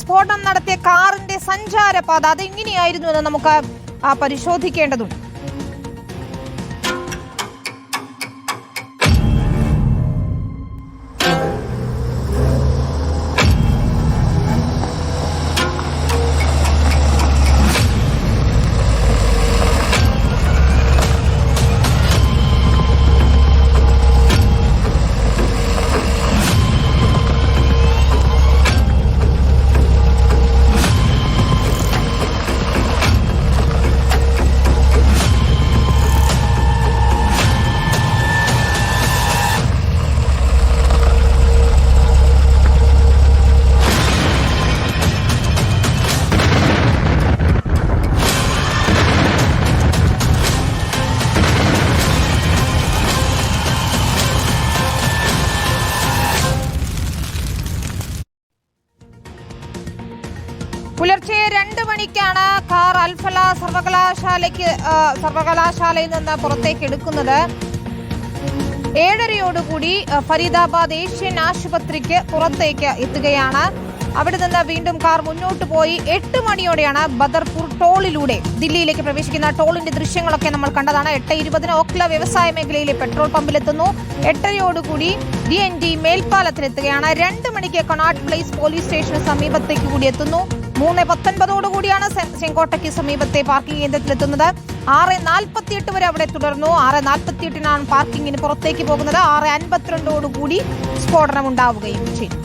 സ്ഫോടനം നടത്തിയ കാറിന്റെ സഞ്ചാരപാത അത് എങ്ങനെയായിരുന്നു എന്ന് നമുക്ക് പരിശോധിക്കേണ്ടതുണ്ട്. പുലർച്ചെ രണ്ട് മണിക്കാണ് കാർ അൽഫല സർവകലാശാലയ്ക്ക് സർവകലാശാലയിൽ നിന്ന് പുറത്തേക്ക് എടുക്കുന്നത്. ഏഴരയോടുകൂടി ഫരീദാബാദ് ഏഷ്യൻ ആശുപത്രിക്ക് പുറത്തേക്ക് എത്തുകയാണ്. അവിടെ നിന്ന് വീണ്ടും കാർ മുന്നോട്ട് പോയി. എട്ട് മണിയോടെയാണ് ബദർപൂർ ടോളിലൂടെ ദില്ലിയിലേക്ക് പ്രവേശിക്കുന്ന ടോളിന്റെ ദൃശ്യങ്ങളൊക്കെ നമ്മൾ കണ്ടതാണ്. എട്ട് ഇരുപതിന് ഓക്ല വ്യവസായ മേഖലയിലെ പെട്രോൾ പമ്പിലെത്തുന്നു. എട്ടരയോടുകൂടി ഡി എൻ ഡി മേൽപ്പാലത്തിലെത്തുകയാണ് രണ്ട് മണിക്ക് കൊണാട്ട് പ്ലേസ് പോലീസ് സ്റ്റേഷന് സമീപത്തേക്ക് കൂടി എത്തുന്നു. മൂന്ന് പത്തൊൻപതോടുകൂടിയാണ് ചെങ്കോട്ടയ്ക്ക് സമീപത്തെ പാർക്കിംഗ് കേന്ദ്രത്തിലെത്തുന്നത്. ആറ് നാൽപ്പത്തിയെട്ട് വരെ അവിടെ തുടർന്നു. ആറ് നാൽപ്പത്തിയെട്ടിനാണ് പാർക്കിങ്ങിന് പുറത്തേക്ക് പോകുന്നത്. ആറ് അൻപത്തിരണ്ടോടുകൂടി സ്ഫോടനം ഉണ്ടാവുകയും ചെയ്തു.